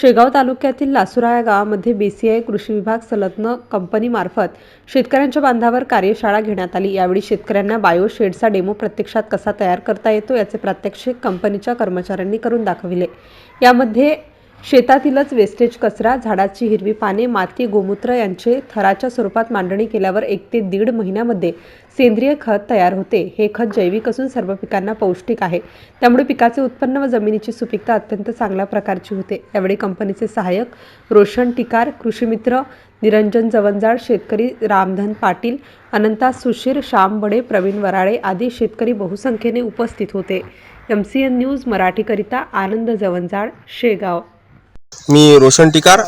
शेगाव तालुक्यातील लासुरा या गावामध्ये बीसीआय कृषी विभाग संलग्न कंपनीमार्फत शेतकऱ्यांच्या बांधावर कार्यशाळा घेण्यात आली. यावेळी शेतकऱ्यांना बायो शेडचा डेमो प्रत्यक्षात कसा तयार करता येतो याचे प्रात्यक्षिक कंपनीच्या कर्मचाऱ्यांनी करून दाखविले. यामध्ये शेतातीलच वेस्टेज कचरा झाडाची हिरवी पाने माती गोमूत्र यांचे थराच्या स्वरूपात मांडणी केल्यावर एक ते दीड महिन्यामध्ये सेंद्रिय खत तयार होते. हे खत जैविक असून सर्व पिकांना पौष्टिक आहे. त्यामुळे पिकाचे उत्पन्न व जमिनीची सुपीकता अत्यंत चांगल्या प्रकारची होते. यावेळी कंपनीचे सहाय्यक रोशन टिकार कृषीमित्र निरंजन जवंजाळ शेतकरी रामधन पाटील अनंता सुशीर श्याम बडे प्रवीण वराळे आदी शेतकरी बहुसंख्येने उपस्थित होते. एम सी एन न्यूज मराठीकरिता आनंद जवंजाळ शेगाव. मी रोशन टिकार.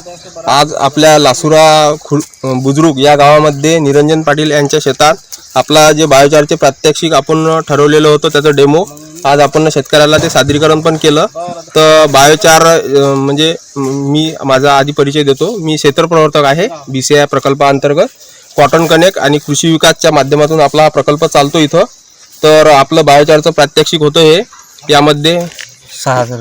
आज आपल्या लासुरा खु बुजुर्ग या गावामध्ये निरंजन पाटील यांच्या शेतात आपला जे बायोचारचे प्रात्यक्षिक आपण ठरवलेलं होतं त्याचं डेमो. आज आपण शेतकऱ्याला ते सादरीकरण पण केलं. तर बायोचार म्हणजे मी माझा आधी परिचय देतो. मी क्षेत्र प्रवर्तक आहे बी सी आय प्रकल्पाअंतर्गत. कॉटन कनेक्ट आणि कृषी विकासच्या माध्यमातून आपला प्रकल्प चालतो इथं. तर आपलं बायोचारचं प्रात्यक्षिक होतं हे. यामध्ये सहा हजार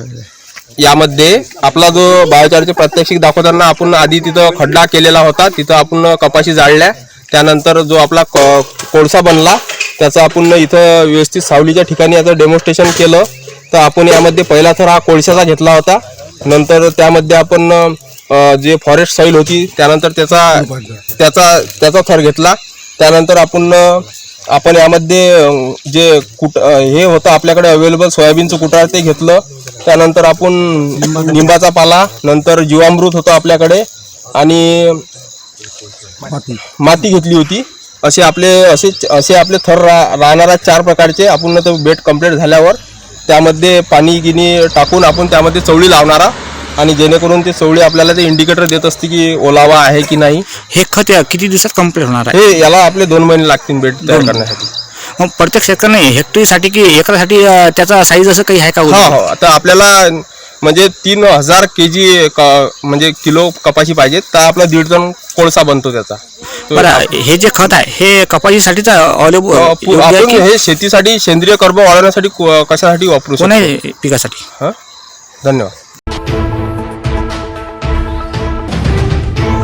यामध्ये आपला जो बायोचारचे प्रात्यक्षिक दाखवताना आपण आधी तिथं खड्डा केलेला होता तिथं आपण कपाशी जाळल्या. त्यानंतर जो आपला क- कोळसा बनला त्याचा आपण इथं व्यवस्थित सावलीच्या ठिकाणी याचं डेमॉन्स्ट्रेशन केलं. तर आपण यामध्ये पहिला थर हा कोळशाचा घेतला होता. नंतर त्यामध्ये आपण जे फॉरेस्ट सॉईल होती त्यानंतर त्याचा त्याचा त्याचा थर घेतला. त्यानंतर आपण आपण यामध्ये जे कुट हे होतं आपल्याकडे अवेलेबल सोयाबीनचं कुटार ते घेतलं. त्यानंतर आपण निंबाचा पाला नंतर जीवामृत होतं आपल्याकडे आणि माती. घेतली होती. असे आपले असे असे आपले थर रा राहणारा चार प्रकारचे आपण तो बेड कंप्लीट झाल्यावर त्यामध्ये पाणी गिनी टाकून आपण त्यामध्ये चवळी लावणारा आणि जेणेकरून ते चवळी आपल्याला ते इंडिकेटर देत असते की ओलावा आहे की नाही. हे खत किती दिवसात कंप्लीट होणार आहे? हे याला आपले दोन महिने लागतील बेड तयार करण्यासाठी. मग प्रत्येक शेतकऱ्याने हेक्टरीसाठी की एकरासाठी अं, त्याचा साईज असं काही आहे का हा हो. आता आपल्याला म्हणजे तीन हजार के जी म्हणजे किलो कपाशी पाहिजे तर आपला दीड टन कोळसा बनतो त्याचा. तो बरं हे जे खत आहे हे कपाशीसाठीच अ, अवेलेबल आपण हे शेतीसाठी सेंद्रिय कर्ब वाढवण्यासाठी को- कशासाठी वापरू शकतो? कोण्या पिकासाठी? हा? धन्यवाद.